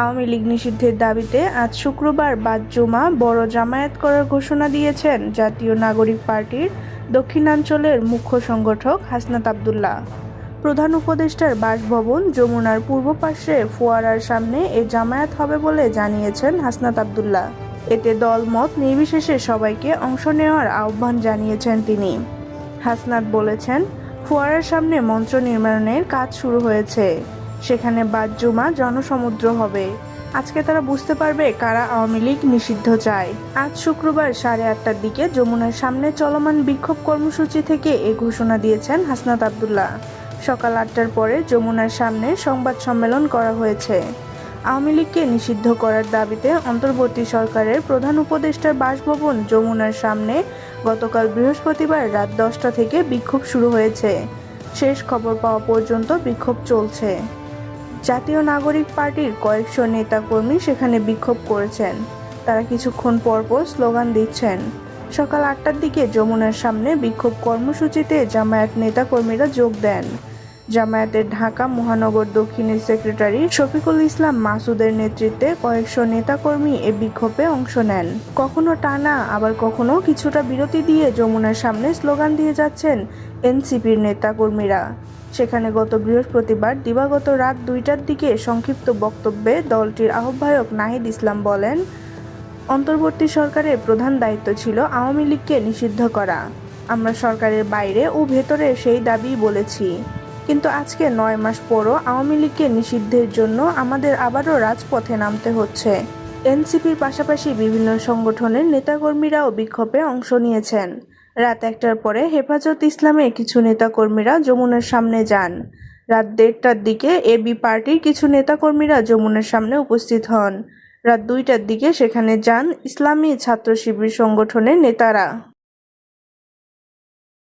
আওয়ামী লীগ নিষিদ্ধের দাবিতে আজ শুক্রবার বাদ জুমা বড় জামায়াত করার ঘোষণা দিয়েছেন জাতীয় নাগরিক পার্টির দক্ষিণাঞ্চলের মুখ্য সংগঠক হাসনাত আবদুল্লাহ। প্রধান উপদেষ্টার বাসভবন যমুনার পূর্ব পাশে ফোয়ারার সামনে এ জামায়াত হবে বলে জানিয়েছেন হাসনাত আবদুল্লাহ। এতে দলমত নির্বিশেষে সবাইকে অংশ নেওয়ার আহ্বান জানিয়েছেন তিনি। হাসনাত বলেছেন, ফোয়ারার সামনে মঞ্চ নির্মাণের কাজ শুরু হয়েছে। সেখানে বাদজুমা জনসমুদ্র হবে। আজকে তারা বুঝতে পারবে কারা আওয়ামী লীগ নিষিদ্ধ চায়। আজ শুক্রবার সাড়ে আটটার দিকে যমুনার সামনে চলমান বিক্ষোভ কর্মসূচি থেকে এ ঘোষণা দিয়েছেন হাসনাত আবদুল্লাহ। সকাল আটটার পরে যমুনার সামনে সংবাদ সম্মেলন করা হয়েছে। আওয়ামী লীগকে নিষিদ্ধ করার দাবিতে অন্তর্বর্তী সরকারের প্রধান উপদেষ্টার বাসভবন যমুনার সামনে গতকাল বৃহস্পতিবার রাত দশটা থেকে বিক্ষোভ শুরু হয়েছে। শেষ খবর পাওয়া পর্যন্ত বিক্ষোভ চলছে। জাতীয় নাগরিক পার্টির কয়েকশো নেতাকর্মী সেখানে বিক্ষোভ করেছেন। তারা কিছুক্ষণ পরপর স্লোগান দিচ্ছেন। সকাল আটটার দিকে যমুনার সামনে বিক্ষোভ কর্মসূচিতে জামায়াত নেতাকর্মীরা যোগ দেন। জামায়াতের ঢাকা মহানগর দক্ষিণের সেক্রেটারি শফিকুল ইসলাম মাসুদের নেতৃত্বে কয়েকশো নেতাকর্মী এ বিক্ষোভে অংশ নেন। কখনো টানা, আবার কখনো কিছুটা বিরতি দিয়ে যমুনার সামনে স্লোগান দিয়ে যাচ্ছেন এনসিপির নেতাকর্মীরা। সেখানে গত বৃহস্পতিবার দিবাগত রাত দুইটার দিকে সংক্ষিপ্ত বক্তব্যে দলটির আহ্বায়ক নাহিদ ইসলাম বলেন, অন্তর্বর্তী সরকারের প্রধান দায়িত্ব ছিল আওয়ামী লীগকে নিষিদ্ধ করা। আমরা সরকারের বাইরে ও ভেতরে সেই দাবি বলেছি। কিন্তু আজকে নয় মাস পরও আওয়ামী লীগকে নিষিদ্ধের জন্য আমাদের আবারও রাজপথে নামতে হচ্ছে। এনসিপির পাশাপাশি বিভিন্ন সংগঠনের নেতাকর্মীরাও বিক্ষোভে অংশ নিয়েছেন। রাত একটার পরে হেফাজত ইসলামের কিছু নেতাকর্মীরা যমুনার সামনে যান। রাত দেড়টার দিকে এবি পার্টির কিছু নেতাকর্মীরা যমুনার সামনে উপস্থিত হন। রাত দুইটার দিকে সেখানে যান ইসলামী ছাত্র শিবির সংগঠনের নেতারা।